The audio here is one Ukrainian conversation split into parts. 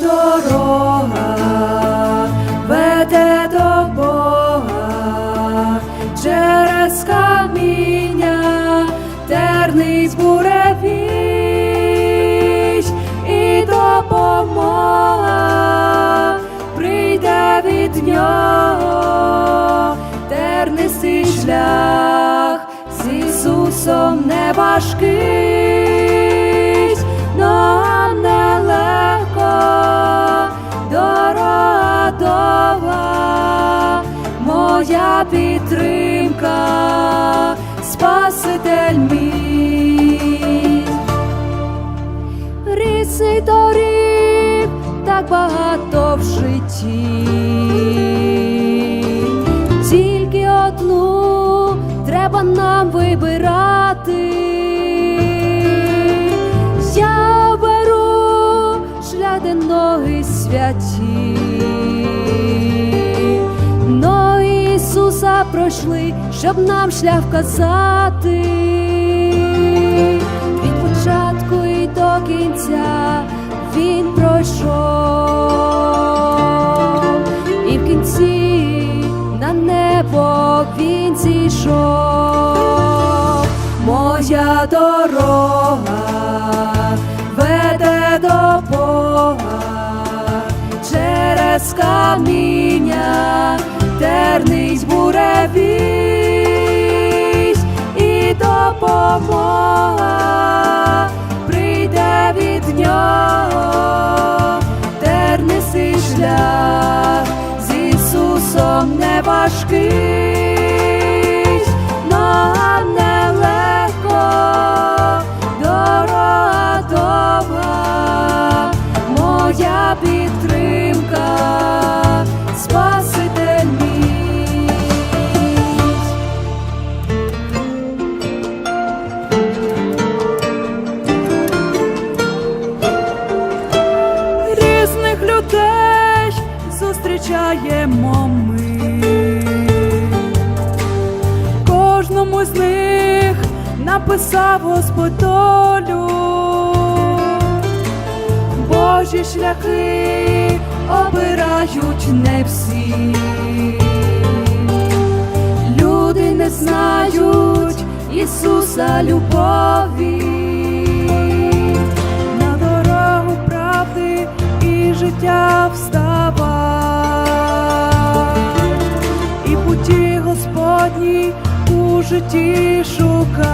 дорога веде до Бога через каміння, терниць буревіч і допомога прийде від нього, тернистий шлях з Ісусом не важкий, моя підтримка, Спаситель мій. Рісний доріг так багато в житті, тільки одну треба нам вибирати. Я беру шлях, ноги святі, Пройшли, щоб нам шлях вказати. Від початку і до кінця він пройшов, і в кінці на небо він зійшов. Моя дорога веде до Бога через каміння, буревісь і допомога прийде від нього, тернистий шлях з Ісусом не важкий, зустрічаємо ми. Кожному з них написав Господь долю. Божі шляхи обирають не всі. Люди не знають Ісуса любові на дорогу правди і життя вставай, у житті шукать,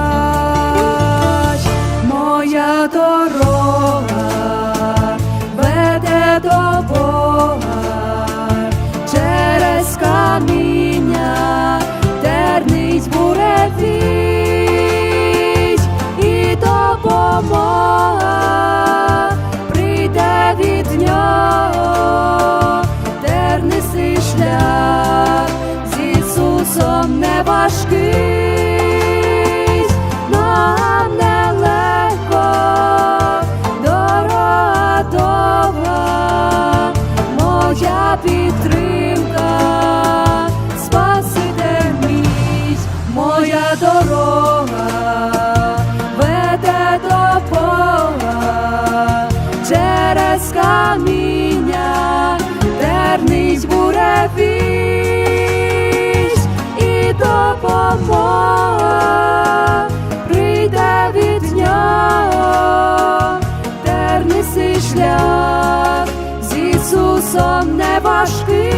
моя дорога веде до Бога. Прийде від нього, тернисий шлях з не важкий.